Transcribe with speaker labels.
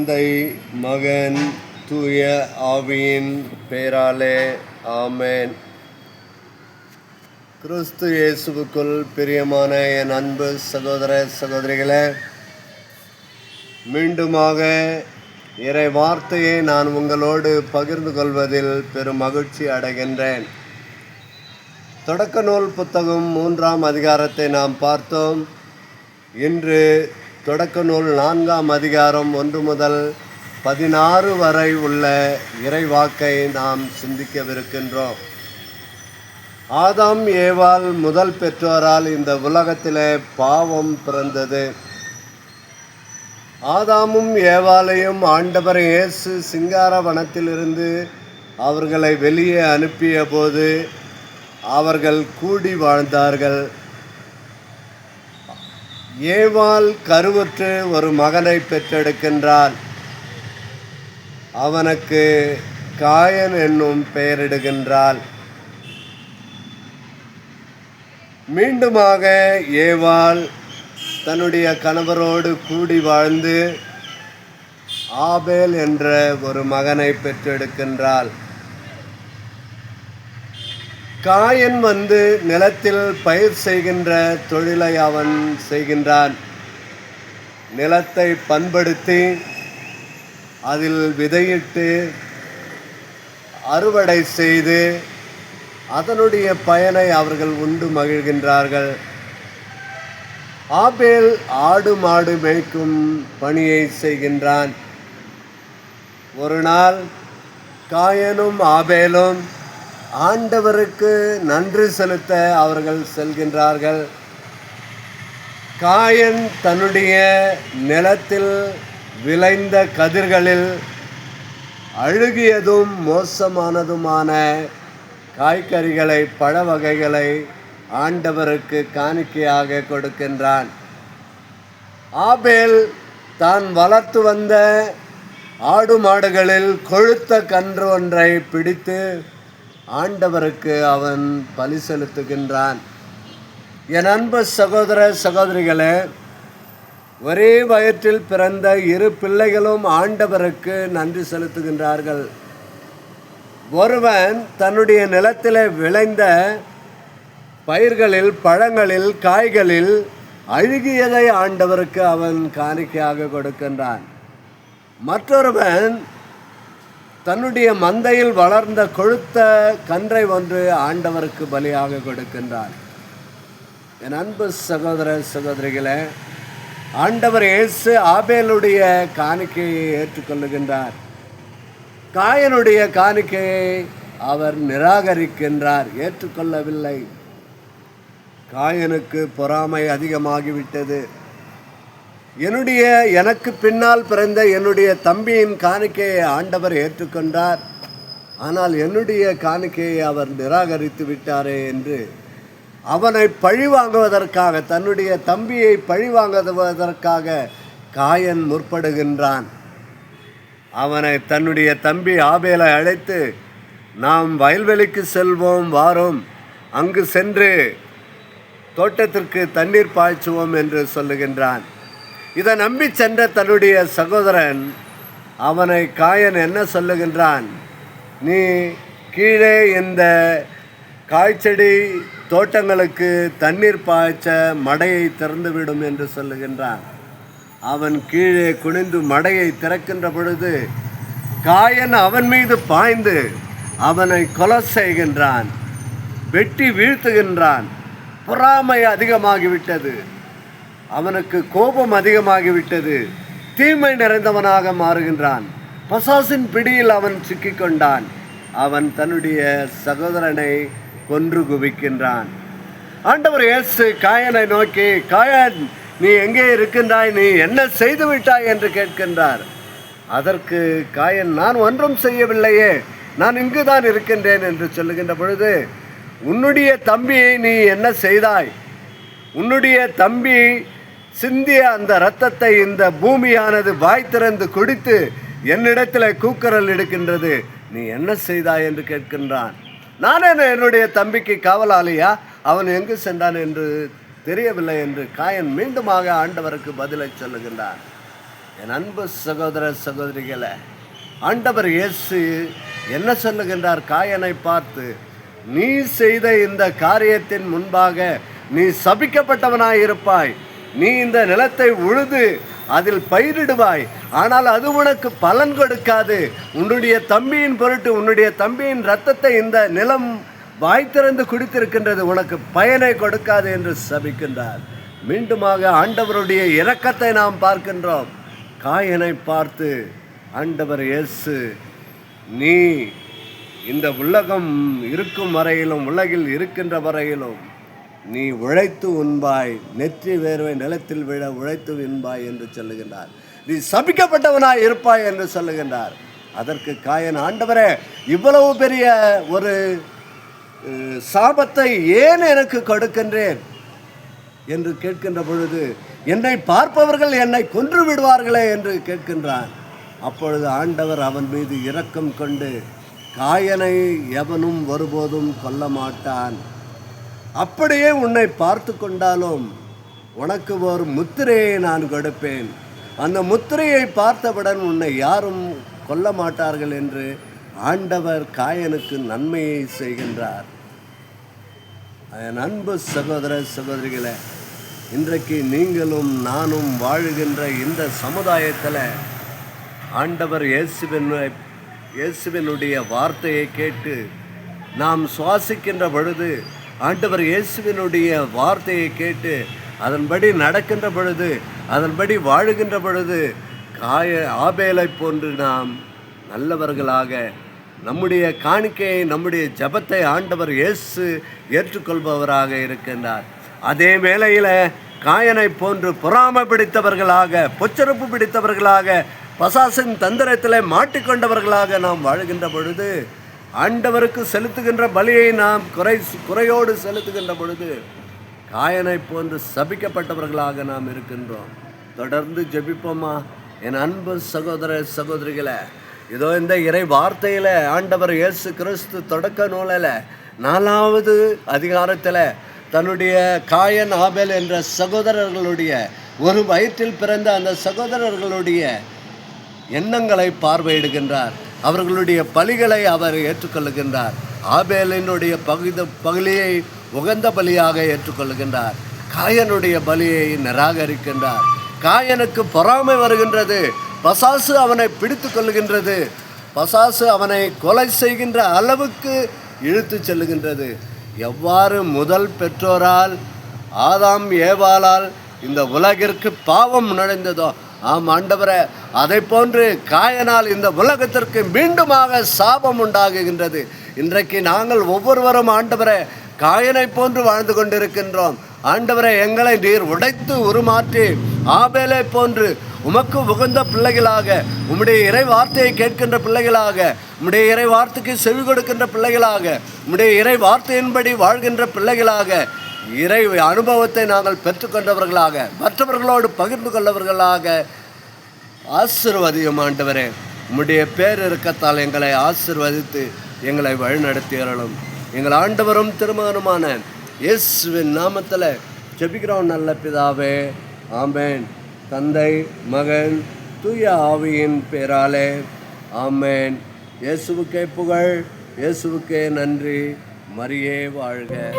Speaker 1: தந்தை மகன் தூய ஆவியின் பெயராலே ஆமேன். கிறிஸ்து இயேசுவுக்குள் பிரியமான என் அன்பு சகோதர சகோதரிகளே மீண்டுமாக இறை வார்த்தையை நான் உங்களோடு பகிர்ந்து கொள்வதில் பெரும் மகிழ்ச்சி அடைகின்றேன். தொடக்க நூல் புத்தகம் மூன்றாம் அதிகாரத்தை நாம் பார்த்தோம். இன்று தொடக்க நூல் நான்காம் அதிகாரம் ஒன்று முதல் பதினாறு வரை உள்ள இறைவாக்கை நாம் சிந்திக்கவிருக்கின்றோம். ஆதாம் ஏவால் முதல் பெற்றோரால் இந்த உலகத்திலே பாவம் பிறந்தது. ஆதாமும் ஏவாலையும் ஆண்டவர் இயேசு சிங்கார வனத்திலிருந்து அவர்களை வெளியே அனுப்பிய போது அவர்கள் கூடி வாழ்ந்தார்கள். ஏவாள் கருவுற்று ஒரு மகனை பெற்றெடுக்கின்றாள். அவனுக்கு காயன் என்னும் பெயரிடுகின்றாள். மீண்டுமாக ஏவாள் தன்னுடைய கணவரோடு கூடி வாழ்ந்து ஆபேல் என்ற ஒரு மகனை பெற்றெடுக்கின்றாள். காயன் வந்து நிலத்தில் பயிர் செய்கின்ற தொழிலை அவன் செய்கின்றான். நிலத்தை பண்படுத்தி அதில் விதையிட்டு அறுவடை செய்து அதனுடைய பயனை அவர்கள் உண்டு மகிழ்கின்றார்கள். ஆபேல் ஆடு மாடு மேய்க்கும் பணியை செய்கின்றான். ஒரு நாள் காயனும் ஆபேலும் ஆண்டவருக்கு நன்றி செலுத்த அவர்கள் செல்கின்றார்கள். காயன் தன்னுடைய நிலத்தில் விளைந்த கதிர்களில் அழுகியதும் மோசமானதுமான காய்கறிகளை பழ வகைகளை ஆண்டவருக்கு காணிக்கையாக கொடுக்கின்றான். ஆபேல் தான் வளர்த்து வந்த ஆடு மாடுகளில் கொழுத்த கன்று ஒன்றை பிடித்து ஆண்டவருக்கு அவன் பலி செலுத்துகின்றான். என் அன்பு சகோதர சகோதரிகளே ஒரே வயிற்றில் பிறந்த இரு பிள்ளைகளும் ஆண்டவருக்கு நன்றி செலுத்துகின்றார்கள். ஒருவன் தன்னுடைய நிலத்தில் விளைந்த பயிர்களில் பழங்களில் காய்களில் அழுகியதை ஆண்டவருக்கு அவன் காணிக்கையாக கொடுக்கின்றான். மற்றொருவன் தன்னுடைய மந்தையில் வளர்ந்த கொழுத்த கன்றை ஒன்று ஆண்டவருக்கு பலியாக கொடுக்கின்றார். என் அன்பு சகோதர சகோதரிகளே ஆண்டவர் இயேசு ஆபேலுடைய காணிக்கையை ஏற்றுக்கொள்ளுகின்றார். காயனுடைய காணிக்கையை அவர் நிராகரிக்கின்றார் ஏற்றுக்கொள்ளவில்லை. காயனுக்கு பொறாமை அதிகமாகிவிட்டது. என்னுடைய எனக்கு பின்னால் பிறந்த என்னுடைய தம்பியின் காணிக்கையை ஆண்டவர் ஏற்றுக்கொண்டார். ஆனால் என்னுடைய காணிக்கையை அவர் நிராகரித்து விட்டாரே என்று அவனை பழிவாங்குவதற்காக தன்னுடைய தம்பியை பழிவாங்குவதற்காக காயன் முற்படுகின்றான். அவனை தன்னுடைய தம்பி ஆபேலை அழைத்து நாம் வயல்வெளிக்கு செல்வோம் வாரோம். அங்கு சென்று தோட்டத்திற்கு தண்ணீர் பாய்ச்சுவோம் என்று சொல்லுகின்றான். இதை நம்பி சென்ற தன்னுடைய சகோதரன் அவனை காயன் என்ன சொல்லுகின்றான்? நீ கீழே இந்த காய்ச்செடி தோட்டங்களுக்கு தண்ணீர் பாய்ச்ச மடையை திறந்துவிடும் என்று சொல்லுகின்றான். அவன் கீழே குனிந்து மடையை திறக்கின்ற பொழுது காயன் அவன் மீது பாய்ந்து அவனை கொலை செய்கின்றான். வெட்டி வீழ்த்துகின்றான். பொறாமை அதிகமாகிவிட்டது. அவனுக்கு கோபம் அதிகமாகிவிட்டது. தீமை நிறைந்தவனாக மாறுகின்றான். பசாசின் பிடியில் அவன் சிக்கிக்கொண்டான். அவன் தன்னுடைய சகோதரனை கொன்று குவிக்கின்றான். ஆண்டவர் இயேசு காயனை நோக்கி காயன் நீ எங்கே இருக்கின்றாய்? நீ என்ன செய்து விட்டாய் என்று கேட்கின்றார். அதற்கு காயன் நான் ஒன்றும் செய்யவில்லையே. நான் இங்குதான் இருக்கின்றேன் என்று சொல்லுகின்ற பொழுது உன்னுடைய தம்பியை நீ என்ன செய்தாய்? உன்னுடைய தம்பி சிந்திய அந்த இரத்தத்தை இந்த பூமியானது வாய் திறந்து குடித்து என்னிடத்தில் கூக்குரல் எடுக்கின்றது நீ என்ன செய்தாய் என்று கேட்கின்றான். நான் என்ன என்னுடைய தம்பிக்கு காவலாளியா? அவன் எங்கு சென்றான் என்று தெரியவில்லை என்று காயன் மீண்டுமாக ஆண்டவருக்கு பதிலை சொல்லுகின்றான். என் அன்பு சகோதர சகோதரிகளை ஆண்டவர் இயேசு என்ன சொல்லுகின்றார் காயனை பார்த்து நீ செய்த இந்த காரியத்தின் முன்பாக நீ சபிக்கப்பட்டவனாய் இருப்பாய் நீ இந்த நிலத்தை உழுது அதில் பயிரிடுவாய். ஆனால் அது உனக்கு பலன் கொடுக்காது. உன்னுடைய தம்பியின் பொருட்டு உன்னுடைய தம்பியின் ரத்தத்தை இந்த நிலம் வாய் திறந்து குடித்திருக்கின்றது. உனக்கு பயனை கொடுக்காது என்று சபிக்கின்றார். மீண்டுமாக ஆண்டவருடைய இரக்கத்தை நாம் பார்க்கின்றோம். காயனை பார்த்து ஆண்டவர் இயேசு நீ இந்த உலகம் இருக்கும் வரையிலும் உலகில் இருக்கின்ற வரையிலும் நீ உழைத்து உண்பாய் நெற்றி வேர்வை நிலத்தில் விழ உழைத்து உண்பாய் என்று சொல்லுகின்றார். நீ சபிக்கப்பட்டவனாய் இருப்பாய் என்று சொல்லுகின்றார். அதற்கு காயன் ஆண்டவரே இவ்வளவு பெரிய ஒரு சாபத்தை ஏன் எனக்கு கொடுக்கின்றேன்? என்று கேட்கின்ற பொழுது என்னை பார்ப்பவர்கள் என்னை கொன்று விடுவார்களே என்று கேட்கின்றான். அப்பொழுது ஆண்டவர் அவன் மீது இரக்கம் கொண்டு காயனை எவனும் ஒருபோதும் கொல்ல மாட்டான் அப்படியே உன்னை பார்த்து கொண்டாலும் உனக்கு ஒரு முத்திரையை நான் கொடுப்பேன். அந்த முத்திரையை பார்த்தவுடன் உன்னை யாரும் கொல்ல மாட்டார்கள் என்று ஆண்டவர் காயனுக்கு நன்மையை செய்கின்றார். என் அன்பு சகோதர சகோதரிகளை இன்றைக்கு நீங்களும் நானும் வாழுகின்ற இந்த சமுதாயத்தில் ஆண்டவர் இயேசுவின் இயேசுவினுடைய வார்த்தையை கேட்டு நாம் சுவாசிக்கின்ற பொழுது ஆண்டவர் இயேசுவினுடைய வார்த்தையை கேட்டு அதன்படி நடக்கின்ற பொழுது அதன்படி வாழுகின்ற பொழுது காய ஆபேலை போன்று நாம் நல்லவர்களாக நம்முடைய காணிக்கையை நம்முடைய ஜெபத்தை ஆண்டவர் இயேசு ஏற்றுக்கொள்பவராக இருக்கின்றார். அதே வேளையில் காயனை போன்று பொறாமை பிடித்தவர்களாக பொச்சரப்பு பிடித்தவர்களாக பசாசின் தந்திரத்தில் மாட்டிக்கொண்டவர்களாக நாம் வாழ்கின்ற பொழுது ஆண்டவருக்கு செலுத்துகின்ற பலியை நாம் குறை குறையோடு செலுத்துகின்ற பொழுது காயனை போன்று சபிக்கப்பட்டவர்களாக நாம் இருக்கின்றோம். தொடர்ந்து ஜெபிப்போமா? என் அன்பு சகோதர சகோதரிகளை இதோ இந்த இறை வார்த்தையில் ஆண்டவர் இயேசு கிறிஸ்து தொடக்க நூலில் நாலாவது அதிகாரத்தில் தன்னுடைய காயன் ஆபேல் என்ற சகோதரர்களுடைய ஒரு வயிற்றில் பிறந்த அந்த சகோதரர்களுடைய எண்ணங்களை பார்வையிடுகின்றார். அவர்களுடைய பலிகளை அவர் ஏற்றுக்கொள்ளுகின்றார். ஆபேலினுடைய பகுதி பகுதியை உகந்த பலியாக ஏற்றுக்கொள்ளுகின்றார். காயனுடைய பலியை நிராகரிக்கின்றார். காயனுக்கு பொறாமை வருகின்றது. பசாசு அவனை பிடித்து கொள்ளுகின்றது. பசாசு அவனை கொலை செய்கின்ற அளவுக்கு இழுத்து செல்லுகின்றது. எவ்வாறு முதல் பெற்றோரால் ஆதாம் ஏவாளால் இந்த உலகிற்கு பாவம் நுழைந்ததோ ஆம் ஆண்டவரே அதை போன்று காயனால் இந்த உலகத்திற்கு மீண்டுமாக சாபம் உண்டாகுகின்றது. இன்றைக்கு நாங்கள் ஒவ்வொருவரும் ஆண்டவரே காயனை போன்று வாழ்ந்து கொண்டிருக்கின்றோம். ஆண்டவரே எங்களை நீர் உடைத்து உருமாற்றி ஆபேலை போன்று உமக்கு உகந்த பிள்ளைகளாக உம்முடைய இறை வார்த்தையை கேட்கின்ற பிள்ளைகளாக உம்முடைய இறை வார்த்தைக்கு செவி கொடுக்கின்ற பிள்ளைகளாக உம்முடைய இறை வார்த்தையின்படி வாழ்கின்ற பிள்ளைகளாக இறை அனுபவத்தை நாங்கள் பெற்றுக்கொண்டவர்களாக மற்றவர்களோடு பகிர்ந்து கொண்டவர்களாக ஆசிர்வதியும் ஆண்டவரே உம்முடைய பேர் எங்களை ஆசிர்வதித்து எங்களை வழிநடத்தி அருளும் எங்கள் ஆண்டவரும் திருமகனுமான இயேசுவின் நாமத்தில் ஜெபிக்கிறோம் நல்ல பிதாவே. ஆமேன். தந்தை மகன் தூய ஆவியின் பேராலே. ஆமேன். இயேசுவுக்கே புகழ் இயேசுவுக்கே நன்றி. மரியே வாழ்க.